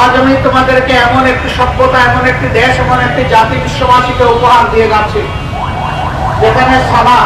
আজ আমি তোমাদেরকে এমন একটি সভ্যতা, এমন একটি দেশ, এমন একটি জাতি বিশ্ববাসীকে উপহার দিয়ে যাচ্ছি। যেখানে সানা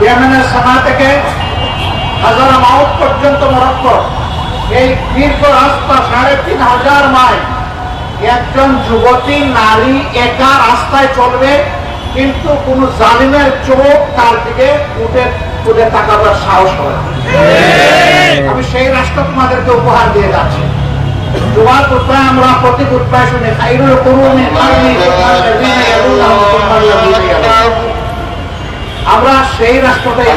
ইয়েমেনের সানা থেকে হাজারা মাউথ পর্যন্ত মরক্কো এই দীর্ঘ রাস্তা সাড়ে তিন হাজার মাইল। একজন যুবতী, নারী একা রাস্তায় চলবে, কিন্তু কোন জালিমের চোখ তার দিকে উঠে উঠে তাকাবার সাহস হবে আমি সেই রাষ্ট্র তোমাদেরকে উপহার দিয়ে যাচ্ছি। জুমার উৎপায় আমরা প্রতি উৎপায় শুনে খাইরুল করুন আমরা সেই রাষ্ট্রটাই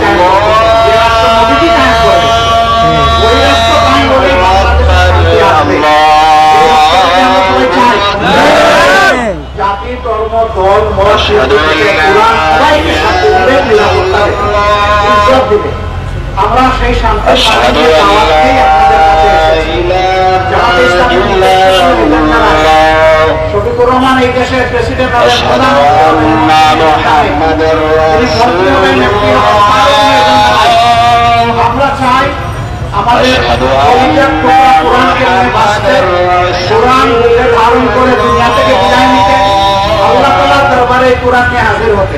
জাতি ধর্ম দল। মত সবাইকে শান্তি দিবে নিরাপত্তা দেবে আমরা সেই শান্তি শফিকুর রহমান এই দেশের প্রেসিডেন্ট। আমরা চাই আমাদের কোরআনকে কোরআন ধারণ করে দুনিয়া থেকে বিদায় নিতে আল্লাহ তালার দরবারে এই হাজির হতে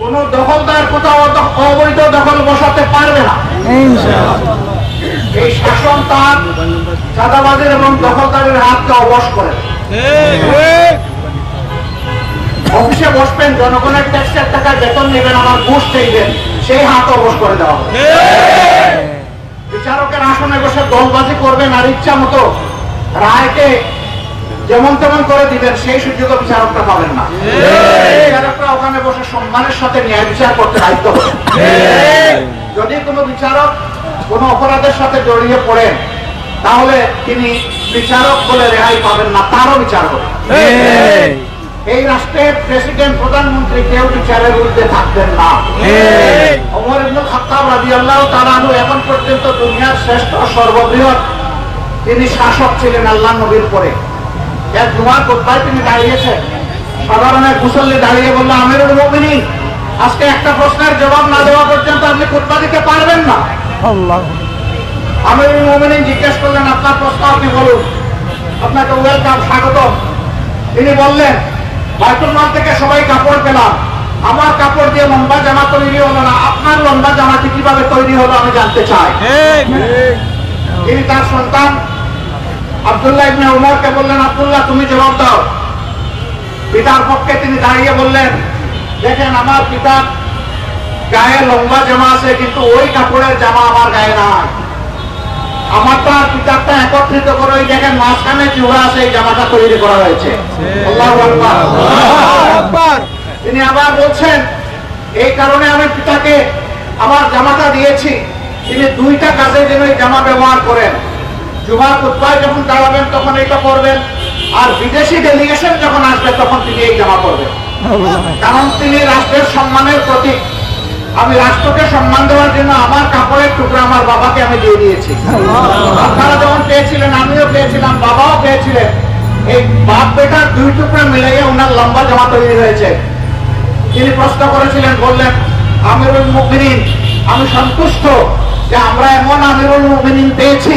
কোন দখলদার কোথাও অবৈধ দখল বসাতে পারবে না। এই শাসন তার চাঁদাবাজের এবং দখলদারের হাতকে অবশ করে। অফিসে বসবেন, জনগণের ট্যাক্সের টাকায় বেতন নেবেন আমার ঘুষ চাইবেন, সেই হাত অবশ করে দেওয়া হবে। বিচারকের আসনে বসে দলবাজি করবেন, আর ইচ্ছা মতো রায়কে যেমন তেমন করে দিবেন সেই সুযোগ বিচারকরা পাবেন না। বিচারকরা ওখানে বসে সম্মানের সাথে ন্যায় বিচার করতে দায়িত্ব যদি কোনো বিচারক কোনো অপরাধের সাথে জড়িয়ে পড়েন তাহলে তিনি বিচারক বলে রেহাই পাবেন না তারও বিচার হবে। এই রাষ্ট্রের প্রেসিডেন্ট প্রধানমন্ত্রী কেউ বিচারের ঊর্ধ্বে থাকবেন না। ওমর ইবনুল খাত্তাব রাদিয়াল্লাহু তাআলা আনহু এখন পর্যন্ত দুনিয়ার শ্রেষ্ঠ সর্ববৃহৎ তিনি শাসক ছিলেন আল্লাহ নবীর পরে। এক জুমার কোথায় তিনি দাঁড়িয়েছেন? সাধারণ এক মুসল্লি দাঁড়িয়ে বলল আমিরুল মুমিনিন আজকে একটা প্রশ্নের জবাব না দেওয়া পর্যন্ত আপনি খুতবা দিতে পারবেন না। আমিরুল মুমিনিন জিজ্ঞেস করলেন আপনার প্রশ্ন আপনি বলুন। আপনাকে ওয়েলকাম স্বাগত তিনি বললেন বাইতুল মাল থেকে সবাই কাপড় পেলাম। আমার কাপড় দিয়ে লম্বা জামা তৈরি হলো না। আপনার লম্বা জামাটি কীভাবে তৈরি হলো আমি জানতে চাই। তিনি তার সন্তান আব্দুল্লাহ ইবনে উমরকে বললেন আব্দুল্লাহ তুমি জবাব দাও। পিতার পক্ষে তিনি দাঁড়িয়ে বললেন দেখেন আমার পিতা গায়ে লম্বা জামা আছে কিন্তু ওই কাপড়ের জামা আমার গায়ে নাই। আমারটা আর পিতারটা একত্রিত করে ওই দেখেন মাঝখানে চূড়া আছে এই জামাটা তৈরি করা হয়েছে। তিনি আবার বলছেন এই কারণে আমি পিতাকে আমার জামাটা দিয়েছি। তিনি দুইটা কাজে যেন এই জামা ব্যবহার করেন। জুমার উৎপায় যখন দাঁড়াবেন, তখন এটা করবেন। আর বিদেশি ডেলিগেশন যখন আসবে, তখন তিনি এই জামা করবেন কারণ তিনি রাষ্ট্রের সম্মানের প্রতীক। আমি রাষ্ট্রকে সম্মান দেওয়ার জন্য আমার কাপড়ের টুকরা আমার বাবাকে আমি দিয়ে দিয়েছি। আপনারা যখন পেয়েছিলেন, আমিও পেয়েছিলাম, বাবাও পেয়েছিলেন। এই বাপ বেটার দুই টুকরা মিলাইয়া ওনার লম্বা জামা তৈরি হয়েছে। তিনি প্রশ্ন করেছিলেন, বললেন, আমিরুল মুমিনিন, আমি সন্তুষ্ট যে আমরা এমন আমিরুল মুমিনিন পেয়েছি।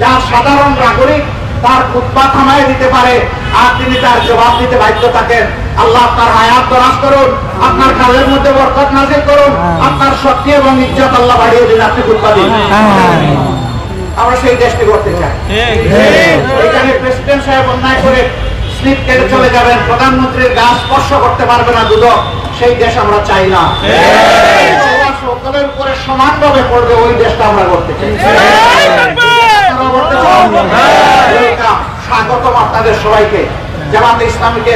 যার সাধারণ নাগরিক তার খুতবা থামায় দিতে পারে আর তিনি তার জবাব দিতে বাধ্য থাকেন। আল্লাহ আপনার হায়াত দরাজ করুন আপনার কাজের মধ্যে বরকত নাজিল করুন আপনার শক্তি এবং ইজ্জত আল্লাহ বাড়িয়ে দিন আপনি খুতবা দিন আমরা সেই দেশটি করতে চাই। এখানে প্রেসিডেন্ট সাহেব অন্যায় করে স্লিপ কেটে চলে যাবেন প্রধানমন্ত্রীর গা স্পর্শ করতে পারবে না দুদক সেই দেশ আমরা চাই না। সকলের উপরে সমানভাবে পড়বে ওই দেশটা আমরা করতে চাই। করতে চান? স্বাগতম আপনাদের সবাইকে। জামাতে ইসলামীকে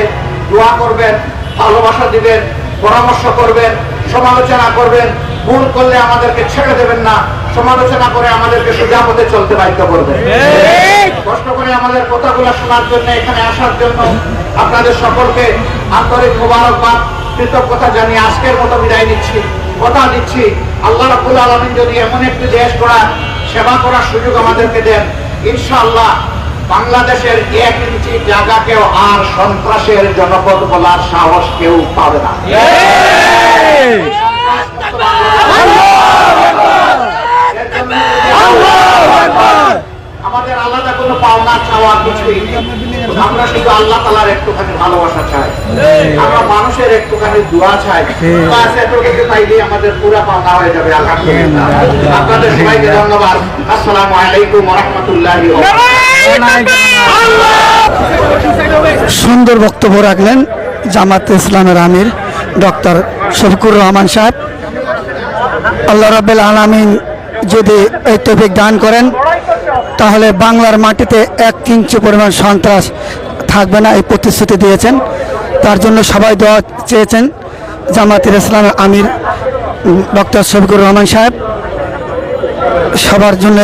দোয়া করবেন ভালোবাসা দিবেন পরামর্শ করবেন সমালোচনা করবেন। ভুল করলে আমাদেরকে ছেড়ে দেবেন না। সমালোচনা করে আমাদেরকে সোজা পথে চলতে বাধ্য করবেন। কষ্ট করে আমাদের কথাগুলো শোনার জন্য এখানে আসার জন্য আপনাদের সকলকে আন্তরিক মোবারকবাদ কৃতজ্ঞতা জানিয়ে আজকের মতো বিদায় নিচ্ছি কথা দিচ্ছি। আল্লাহ রাব্বুল আলামিন যদি এমন একটি দেশ করার সেবা করার সুযোগ আমাদেরকে দেন। ইনশাআল্লাহ বাংলাদেশের এক ইঞ্চি জায়গাকেও আর সন্ত্রাসের জনপদ বলার সাহস কেউ পাবে না। আমাদের আলাদা কোনো পাওনা চাওয়া কিছুই নেই। আমরা শুধু আল্লাহ তালার একটুখানি ভালোবাসা চাই। আমরা মানুষের একটুখানি দোয়া চাই। বাস এতটুকু পাইলে আমাদের পুরা পাওনা হয়ে যাবে আলহামদুলিল্লাহ। আপনাদের সবাইকে ধন্যবাদ। আসসালামু আলাইকুম রহমতুল্লাহ সুন্দর বক্তব্য রাখলেন জামাত ইসলামের আমির ডক্টর শফিকুর রহমান সাহেব। আল্লাহ রাব্বুল আলামিন যদি এই তফিক দান করেন তাহলে বাংলার মাটিতে এক কিঞ্চু পরিমাণ সন্ত্রাস থাকবে না, এই প্রতিশ্রুতি দিয়েছেন। তার জন্য সবাই দেওয়া চেয়েছেন জামাতের ইসলামের আমির ডক্টর শফিকুর রহমান সাহেব। সবার জন্য